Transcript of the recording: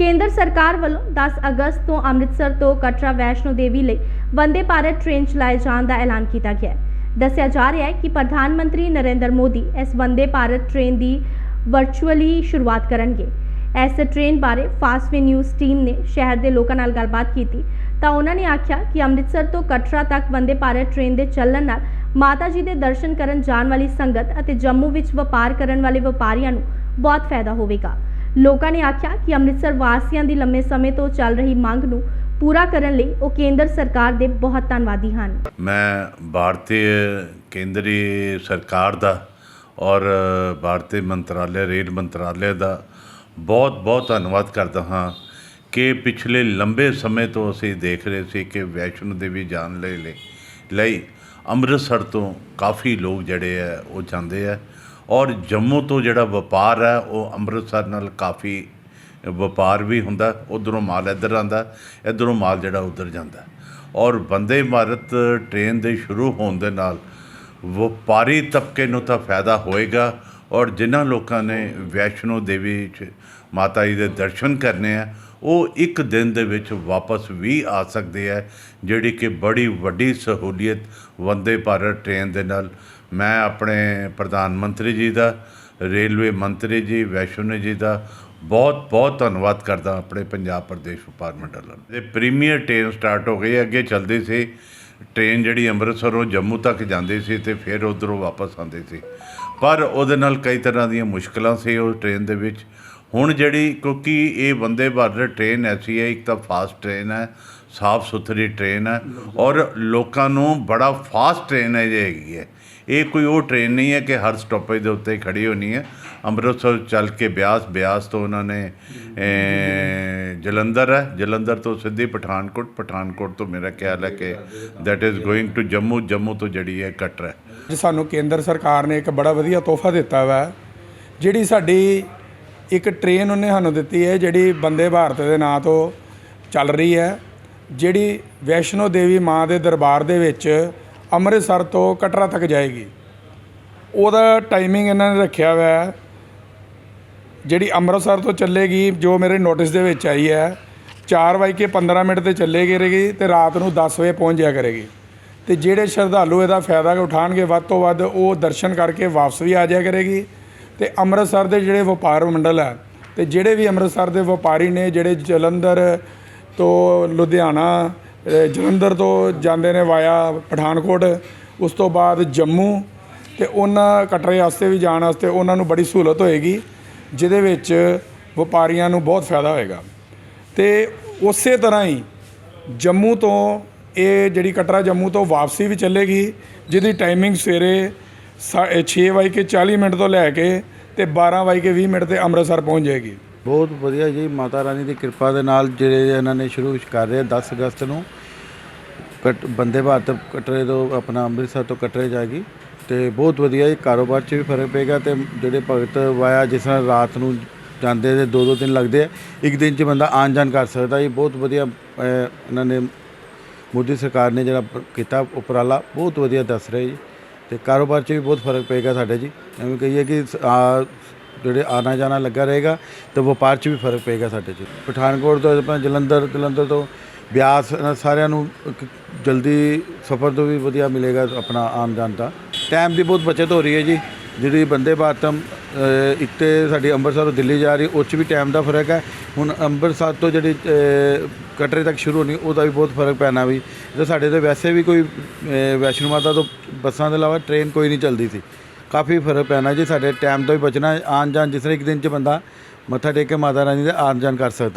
ਕੇਂਦਰ ਸਰਕਾਰ ਵੱਲੋਂ 10 ਅਗਸਤ ਤੋਂ ਅੰਮ੍ਰਿਤਸਰ ਤੋਂ ਕਟਰਾ ਵੈਸ਼ਨੋ ਦੇਵੀ ਲਈ ਵੰਦੇ ਭਾਰਤ ਟ੍ਰੇਨ ਚਲਾਏ ਜਾਣ ਦਾ ਐਲਾਨ ਕੀਤਾ ਗਿਆ ਹੈ। ਦੱਸਿਆ ਜਾ ਰਿਹਾ ਹੈ ਕਿ ਪ੍ਰਧਾਨ ਮੰਤਰੀ ਨਰਿੰਦਰ ਮੋਦੀ ਇਸ ਵੰਦੇ ਭਾਰਤ ਟ੍ਰੇਨ ਦੀ ਵਰਚੁਅਲੀ ਸ਼ੁਰੂਆਤ ਕਰਨਗੇ। ਇਸ ਟ੍ਰੇਨ ਬਾਰੇ ਫਾਸਟਵੇ ਨਿਊਜ਼ ਟੀਮ ਨੇ ਸ਼ਹਿਰ ਦੇ ਲੋਕਾਂ ਨਾਲ ਗੱਲਬਾਤ ਕੀਤੀ। ਤਾਂ ਉਹਨਾਂ ਨੇ ਆਖਿਆ ਕਿ ਅੰਮ੍ਰਿਤਸਰ ਤੋਂ ਕਟਰਾ ਤੱਕ ਵੰਦੇ ਭਾਰਤ ਟ੍ਰੇਨ ਦੇ ਚੱਲਣ ਨਾਲ ਮਾਤਾ ਜੀ ਦੇ ਦਰਸ਼ਨ ਕਰਨ ਜਾਣ ਵਾਲੀ ਸੰਗਤ ਅਤੇ ਜੰਮੂ ਵਿੱਚ ਵਪਾਰ ਕਰਨ ਵਾਲੇ ਵਪਾਰੀਆਂ ਨੂੰ ਬਹੁਤ ਫਾਇਦਾ ਹੋਵੇਗਾ। ਲੋਕਾਂ ਨੇ ਆਖਿਆ ਕਿ ਅੰਮ੍ਰਿਤਸਰ ਵਾਸੀਆਂ ਦੀ ਲੰਮੇ ਸਮੇਂ ਤੋਂ ਚੱਲ ਰਹੀ ਮੰਗ ਨੂੰ ਪੂਰਾ ਕਰਨ ਲਈ ਉਹ ਕੇਂਦਰ ਸਰਕਾਰ ਦੇ ਬਹੁਤ ਧੰਨਵਾਦੀ ਹਨ। ਮੈਂ ਭਾਰਤੀ ਕੇਂਦਰੀ ਸਰਕਾਰ ਦਾ ਔਰ ਭਾਰਤੀ ਮੰਤਰਾਲੇ, ਰੇਲ ਮੰਤਰਾਲੇ ਦਾ ਬਹੁਤ ਬਹੁਤ ਧੰਨਵਾਦ ਕਰਦਾ ਹਾਂ ਕਿ ਪਿਛਲੇ ਲੰਬੇ ਸਮੇਂ ਤੋਂ ਅਸੀਂ ਦੇਖ ਰਹੇ ਸੀ ਕਿ ਵੈਸ਼ਨੋ ਦੇਵੀ ਜਾਣ ਲਈ ਲਈ ਲਈ ਅੰਮ੍ਰਿਤਸਰ ਤੋਂ ਕਾਫੀ ਲੋਕ ਜਿਹੜੇ ਆ ਉਹ ਜਾਂਦੇ ਆ। ਔਰ ਜੰਮੂ ਤੋਂ ਜਿਹੜਾ ਵਪਾਰ ਹੈ, ਉਹ ਅੰਮ੍ਰਿਤਸਰ ਨਾਲ ਕਾਫੀ ਵਪਾਰ ਵੀ ਹੁੰਦਾ, ਉਧਰੋਂ ਮਾਲ ਇੱਧਰ ਆਂਦਾ ਇੱਧਰੋਂ ਮਾਲ ਜਿਹੜਾ ਉਧਰ ਜਾਂਦਾ। ਔਰ ਬੰਦੇ ਭਾਰਤ ਟ੍ਰੇਨ ਦੇ ਸ਼ੁਰੂ ਹੋਣ ਦੇ ਨਾਲ ਵਪਾਰੀ ਤਬਕੇ ਨੂੰ ਤਾਂ ਫਾਇਦਾ ਹੋਏਗਾ, ਔਰ ਜਿਨ੍ਹਾਂ ਲੋਕਾਂ ਨੇ ਵੈਸ਼ਨੋ ਦੇਵੀ 'ਚ ਮਾਤਾ ਜੀ ਦੇ ਦਰਸ਼ਨ ਕਰਨੇ ਆ, ਉਹ ਇੱਕ ਦਿਨ ਦੇ ਵਿੱਚ ਵਾਪਸ ਵੀ ਆ ਸਕਦੇ ਆ, ਜਿਹੜੀ ਕਿ ਬੜੀ ਵੱਡੀ ਸਹੂਲੀਅਤ ਵੰਦੇ ਭਾਰਤ ਟ੍ਰੇਨ ਦੇ ਨਾਲ ਮੈਂ ਆਪਣੇ ਪ੍ਰਧਾਨ ਮੰਤਰੀ ਜੀ ਦਾ, ਰੇਲਵੇ ਮੰਤਰੀ ਜੀ, ਵੈਸ਼ਨੋ ਜੀ ਦਾ ਬਹੁਤ ਬਹੁਤ ਧੰਨਵਾਦ ਕਰਦਾ ਆਪਣੇ ਪੰਜਾਬ ਪ੍ਰਦੇਸ਼ ਵਪਾਰ ਮੰਡਲ ਨਾਲ ਇਹ ਪ੍ਰੀਮੀਅਰ ਟ੍ਰੇਨ ਸਟਾਰਟ ਹੋ ਗਈ, ਅੱਗੇ ਚੱਲਦੀ ਸੀ। ਟ੍ਰੇਨ ਜਿਹੜੀ ਅੰਮ੍ਰਿਤਸਰੋਂ ਜੰਮੂ ਤੱਕ ਜਾਂਦੀ ਸੀ ਤੇ ਫਿਰ ਉਧਰੋਂ ਵਾਪਸ ਆਉਂਦੀ ਸੀ। ਪਰ ਉਹਦੇ ਨਾਲ ਕਈ ਤਰ੍ਹਾਂ ਦੀਆਂ ਮੁਸ਼ਕਲਾਂ ਸੀ ਉਸ ਟ੍ਰੇਨ ਦੇ ਵਿੱਚ। ਹੁਣ ਜਿਹੜੀ, ਕਿਉਂਕਿ ਇਹ ਵੰਦੇ ਭਾਰਤ ਟ੍ਰੇਨ ਐਸੀ ਹੈ, ਇੱਕ ਤਾਂ ਫਾਸਟ ਟ੍ਰੇਨ ਹੈ, ਸਾਫ਼ ਸੁਥਰੀ ਟ੍ਰੇਨ ਹੈ ਔਰ ਲੋਕਾਂ ਨੂੰ ਬੜਾ ਫਾਸਟ ਟ੍ਰੇਨ ਹੈ ਜੇ ਹੈਗੀ ਹੈ। ਇਹ ਕੋਈ ਉਹ ਟ੍ਰੇਨ ਨਹੀਂ ਹੈ ਕਿ ਹਰ ਸਟਾਪੇਜ ਦੇ ਉੱਤੇ ਹੀ ਖੜੀ ਹੋਣੀ ਹੈ। ਅੰਮ੍ਰਿਤਸਰ ਚੱਲ ਕੇ ਬਿਆਸ ਬਿਆਸ ਤੋਂ ਉਹਨਾਂ ਨੇ ਜਲੰਧਰ ਹੈ। ਜਲੰਧਰ ਤੋਂ ਸਿੱਧੀ ਪਠਾਨਕੋਟ ਪਠਾਨਕੋਟ ਤੋਂ ਮੇਰਾ ਖਿਆਲ ਹੈ ਕਿ that is going to Jammu Jammu ਤੋਂ ਜਿਹੜੀ ਹੈ ਕਟਰਾ ਹੈ। ਸਾਨੂੰ ਕੇਂਦਰ ਸਰਕਾਰ ਨੇ ਇੱਕ ਬੜਾ ਵਧੀਆ ਤੋਹਫਾ ਦਿੱਤਾ ਵਾ, ਜਿਹੜੀ ਸਾਡੀ ਇੱਕ ਟ੍ਰੇਨ ਉਹਨੇ ਸਾਨੂੰ ਦਿੱਤੀ ਹੈ, ਜਿਹੜੀ ਬੰਦੇ ਭਾਰਤ ਦੇ ਨਾਂ ਤੋਂ ਚੱਲ ਰਹੀ ਹੈ, ਜਿਹੜੀ ਵੈਸ਼ਨੋ ਦੇਵੀ ਮਾਂ ਦੇ ਦਰਬਾਰ ਦੇ ਵਿੱਚ ਅੰਮ੍ਰਿਤਸਰ ਤੋਂ ਕਟਰਾ ਤੱਕ ਜਾਏਗੀ। ਉਹਦਾ ਟਾਈਮਿੰਗ ਇਹਨਾਂ ਨੇ ਰੱਖਿਆ ਹੋਇਆ ਹੈ। ਜਿਹੜੀ ਅੰਮ੍ਰਿਤਸਰ ਤੋਂ ਚੱਲੇਗੀ, ਜੋ ਮੇਰੇ ਨੋਟਿਸ ਦੇ ਵਿੱਚ ਆਈ ਹੈ 4:15 ਮਿੰਟ ਤੇ ਚੱਲੇ ਕਰੇਗੀ ਤੇ ਰਾਤ ਨੂੰ 10 ਵਜੇ ਪਹੁੰਚ ਜਾਇਆ ਕਰੇਗੀ। ਤੇ ਜਿਹੜੇ ਸ਼ਰਧਾਲੂ ਇਹਦਾ ਫਾਇਦਾ ਉਠਾਣਗੇ ਵੱਧ ਤੋਂ ਵੱਧ ਉਹ ਦਰਸ਼ਨ ਕਰਕੇ ਵਾਪਸ ਵੀ ਆ ਜਾਇਆ ਕਰੇਗੀ। ਤੇ ਅੰਮ੍ਰਿਤਸਰ ਦੇ ਜਿਹੜੇ ਵਪਾਰ ਮੰਡਲ ਹੈ ਤੇ ਜਿਹੜੇ ਵੀ ਅੰਮ੍ਰਿਤਸਰ ਦੇ ਵਪਾਰੀ ਨੇ, ਜਿਹੜੇ ਜਲੰਧਰ ਤੋਂ ਲੁਧਿਆਣਾ ਜਲੰਧਰ ਤੋਂ ਜਾਂਦੇ ਨੇ ਵਾਇਆ ਪਠਾਨਕੋਟ, ਉਸ ਤੋਂ ਬਾਅਦ ਜੰਮੂ ਤੇ ਉਹਨਾਂ ਕਟਰੇ ਵਾਸਤੇ ਵੀ ਜਾਣ ਵਾਸਤੇ ਉਹਨਾਂ ਨੂੰ ਬੜੀ ਸਹੂਲਤ ਹੋਏਗੀ, ਜਿਹਦੇ ਵਿੱਚ ਵਪਾਰੀਆਂ ਨੂੰ ਬਹੁਤ ਫਾਇਦਾ ਹੋਏਗਾ। ਤੇ ਉਸੇ ਤਰ੍ਹਾਂ ਹੀ ਜੰਮੂ ਤੋਂ ਇਹ ਜਿਹੜੀ ਕਟਰਾ ਜੰਮੂ ਤੋਂ ਵਾਪਸੀ ਵੀ ਚੱਲੇਗੀ, ਜਿਹਦੀ ਟਾਈਮਿੰਗ ਸਵੇਰੇ 6:40 ਮਿੰਟ ਤੋਂ ਲੈ ਕੇ ਤੇ 12:20 ਮਿੰਟ ਤੇ ਅੰਮ੍ਰਿਤਸਰ ਪਹੁੰਚ ਜਾਏਗੀ। ਬਹੁਤ ਵਧੀਆ ਜੀ, ਮਾਤਾ ਰਾਣੀ ਦੀ ਕਿਰਪਾ ਦੇ ਨਾਲ ਜਿਹੜੇ ਇਹਨਾਂ ਨੇ ਸ਼ੁਰੂ ਕਰ ਰਹੇ ਆ 10 ਅਗਸਤ ਨੂੰ, ਕਟ ਬੰਦੇ ਭਾਰਤ ਕਟਰੇ ਤੋਂ ਆਪਣਾ ਅੰਮ੍ਰਿਤਸਰ ਤੋਂ ਕਟਰੇ ਜਾਏਗੀ ਤੇ ਬਹੁਤ ਵਧੀਆ ਜੀ, ਕਾਰੋਬਾਰ 'ਚ ਵੀ ਫ਼ਰਕ ਪਏਗਾ ਤੇ ਜਿਹੜੇ ਭਗਤ ਵਾਇਆ ਜਿਸ ਤਰ੍ਹਾਂ ਰਾਤ ਨੂੰ ਜਾਂਦੇ ਤੇ ਦੋ ਦੋ ਦਿਨ ਲੱਗਦੇ ਆ, ਇੱਕ ਦਿਨ 'ਚ ਬੰਦਾ ਆਣ ਜਾਣ ਕਰ ਸਕਦਾ ਜੀ, ਬਹੁਤ ਵਧੀਆ ਇਹਨਾਂ ਨੇ ਮੋਦੀ ਸਰਕਾਰ ਨੇ ਜਿਹੜਾ ਕੀਤਾ ਉਪਰਾਲਾ, ਬਹੁਤ ਵਧੀਆ ਦੱਸ ਰਹੇ ਜੀ। ਤੇ ਕਾਰੋਬਾਰ 'ਚ ਵੀ ਬਹੁਤ ਫ਼ਰਕ ਪਏਗਾ ਸਾਡੇ ਜੀ। ਐਵੇਂ ਕਹੀਏ ਕਿ ਆ, ਜਿਹੜੇ ਆਣਾ ਜਾਣਾ ਲੱਗਾ ਰਹੇਗਾ, ਤੇ ਵਪਾਰ 'ਚ ਵੀ ਫ਼ਰਕ ਪਏਗਾ ਸਾਡੇ 'ਚ ਪਠਾਨਕੋਟ ਤੋਂ ਆਪਾਂ ਜਲੰਧਰ ਜਲੰਧਰ ਤੋਂ ਬਿਆਸ ਸਾਰਿਆਂ ਨੂੰ ਜਲਦੀ ਸਫ਼ਰ ਤੋਂ ਵੀ ਵਧੀਆ ਮਿਲੇਗਾ ਆਪਣਾ ਆਮ ਜਾਣ ਦਾ। ਟਾਈਮ ਦੀ ਬਹੁਤ ਬਚਤ ਹੋ ਰਹੀ ਹੈ ਜੀ। ਜਿਹੜੀ ਬੰਦੇ ਭਾਰਤਮ ਇੱਕ ਤੇ ਸਾਡੀ ਅੰਮ੍ਰਿਤਸਰ ਤੋਂ ਦਿੱਲੀ ਜਾ ਰਹੀ ਉਹ 'ਚ ਵੀ ਟਾਈਮ ਦਾ ਫ਼ਰਕ ਹੈ। ਹੁਣ ਅੰਮ੍ਰਿਤਸਰ ਤੋਂ ਜਿਹੜੀ ਕਟਰੇ ਤੱਕ ਸ਼ੁਰੂ ਹੋਣੀ ਉਹਦਾ ਵੀ ਬਹੁਤ ਫ਼ਰਕ ਪੈਣਾ ਵੀ। ਤੇ ਸਾਡੇ ਤੇ ਵੈਸੇ ਵੀ ਕੋਈ ਅ, ਵੈਸ਼ਨੋ ਮਾਤਾ ਤੋਂ ਬੱਸਾਂ ਦੇ ਇਲਾਵਾ ਟ੍ਰੇਨ ਕੋਈ ਨਹੀਂ ਚੱਲਦੀ ਸੀ। ਕਾਫੀ ਫ਼ਰਕ ਪੈਣਾ ਜੀ ਸਾਡੇ ਟਾਈਮ ਤੋਂ ਵੀ ਬਚਣਾ ਆਉਣ ਜਾਣ ਜਿਸ ਤਰ੍ਹਾਂ ਇੱਕ ਦਿਨ 'ਚ ਬੰਦਾ ਮੱਥਾ ਟੇਕ ਕੇ ਮਾਤਾ ਰਾਣੀ ਦੇ ਆਉਣ ਜਾਣ ਕਰ ਸਕਦਾ ਜੀ।